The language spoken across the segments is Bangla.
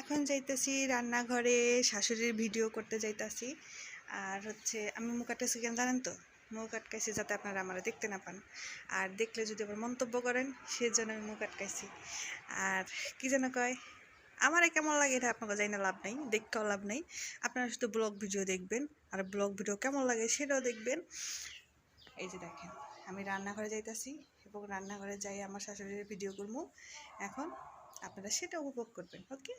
এখন যাইতেছি রান্নাঘরে, শাশুড়ির ভিডিও করতে যাইতাছি। আর হচ্ছে, আমি মুখ আটকাইছি কেন জানেন তো? মুখ আটকাইছি যাতে আপনারা আমার দেখতে না পান। আর দেখলে যদি আবার মন্তব্য করেন, সেজন্য আমি মুখ আটকাইছি। আর কি যেন কয়, আমার কেমন লাগে এটা আপনাকে জানি না, লাভ নেই, দেখতেও লাভ নেই। আপনারা শুধু ব্লগ ভিডিও দেখবেন, আর ব্লগ ভিডিও কেমন লাগে সেটাও দেখবেন। এই যে দেখেন, আমি রান্নাঘরে যাইতাছি এবং রান্নাঘরে যাই আমার শাশুড়ির ভিডিও করব এখন আপনারা সেটা উপভোগ করবেন ওকে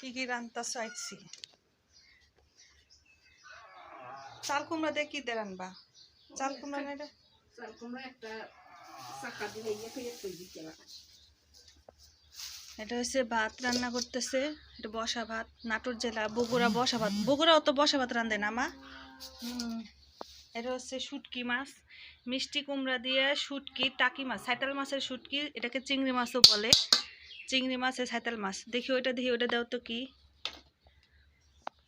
কি কি রান্তা চাইছি। চাল কুমড়া দিয়ে কি দিয়ে রান্নবা চাল কুমড়া না চাল কুমড়া একটা চাকা দিতে এটা হচ্ছে ভাত রান্না করতেছে এটা বসা ভাত নাটোর জেলা বগুড়া বসা ভাত। বগুড়া অত বসা ভাত রান্ধে না মা? এটা হচ্ছে শুটকি মাছ। মিষ্টি কুমড়া দিয়ে শুটকি টাকি মাছ সাইতাল মাছের শুটকি এটাকে চিংড়ি মাছও বলে। চিংড়ি মাছের সাইতাল মাছ। দেখি ওইটা দেখি ওইটা দাও তো কি।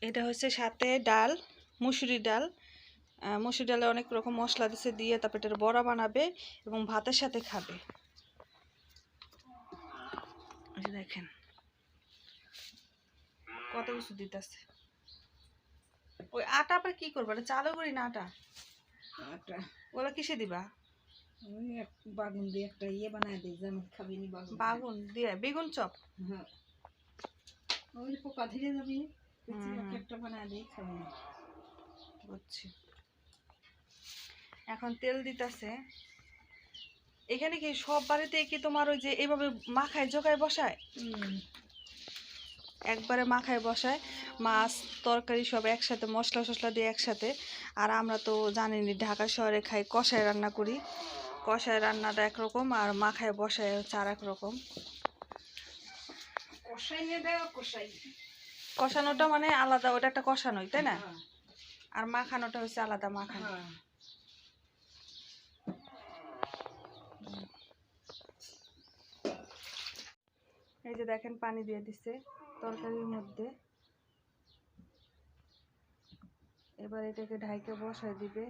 এটা হচ্ছে সাথে ডাল মুসুরি ডাল। মুসুরি ডালে অনেক রকম মশলা দিছে দিয়ে তারপর এটা বড়া বানাবে এবং ভাতের সাথে খাবে। দেখেন কত কিছু দিতেছে। ওই আটা আবার কি করব? চালও করি না আটা। ওগুলো কিসে দিবা? বাগুন দিয়ে একটা ইয়ে বানায় দিই যেন খাবি নি বাগুন। বাগুন দিয়ে বেগুন চপ? হ্যাঁ। ওই পোকা ধীরে যাবি। একটা বানায় দিই খাবি বুঝছি। এখন তেল দিতেছে। এখানে কি সব বাড়িতে কি তোমার ওই যে এইভাবে মাখায় জোগায় বসায়? একবারে মাখায় বসায় মাছ তরকারি সব একসাথে মশলা টশলা দিয়ে একসাথে। আর আমরা তো জানিনি ঢাকা শহরে খাই কষায় রান্না করি। কষায় রান্নাটা একরকম আর মাখায় বসায় হচ্ছে আর একরকম কষানোটা মানে আলাদা ওটা একটা কষানোই তাই না? হ্যাঁ, আর মাখানোটা হচ্ছে আলাদা মাখানো। হ্যাঁ। এই যে দেখেন পানি দিয়ে দিচ্ছে তরকারির মধ্যে। এবার এটাকে ঢাইকে বসায় দিবে।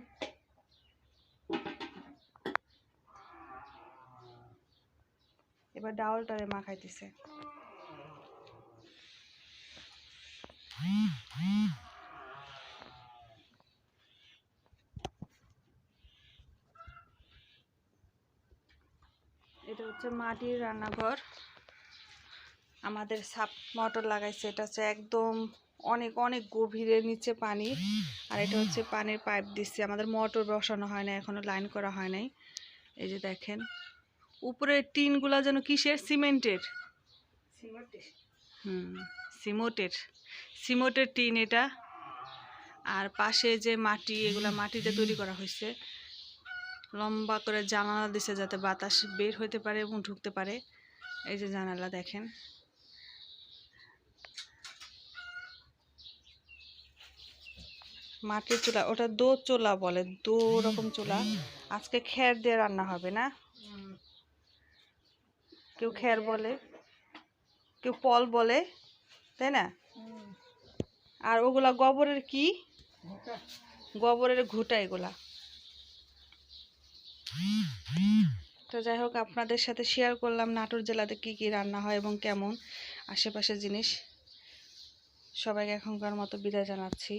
এবার ডাউলটারে মাখাইতেছে। এটা হচ্ছে মাটির রান্নাঘর। আমাদের সাপ মোটর লাগাইছে, এটা হচ্ছে একদম অনেক অনেক গভীরে নিচে পানি। আর এটা হচ্ছে পানির পাইপ দিচ্ছে আমাদের মোটর বসানো হয় না, এখনও লাইন করা হয় নাই। এই যে দেখেন। উপরের টিনগুলা যেন কিসের? সিমেন্টের। হুম সিমোটের। সিমোটের টিন এটা। আর পাশে যে মাটি এগুলা মাটিতে তৈরি করা হয়েছে। লম্বা করে জানালা দিছে যাতে বাতাস বের হইতে পারে এবং ঢুকতে পারে। এই যে জানালা দেখেন। মাটির চুলা ওটা দো চোলা বলে দো রকম চুলা। আজকে খের দিয়ে রান্না হবে না? কেউ খের বলে, কেউ পল বলে, তাই না? আর ওগুলা গোবরের কি? গোবরের ঘুটা এগুলা। তো যাই হোক, আপনাদের সাথে শেয়ার করলাম নাটোর জেলাতে কি কি রান্না হয় এবং কেমন আশেপাশের জিনিস। সবাইকে এখনকার মতো বিদায় জানাচ্ছি।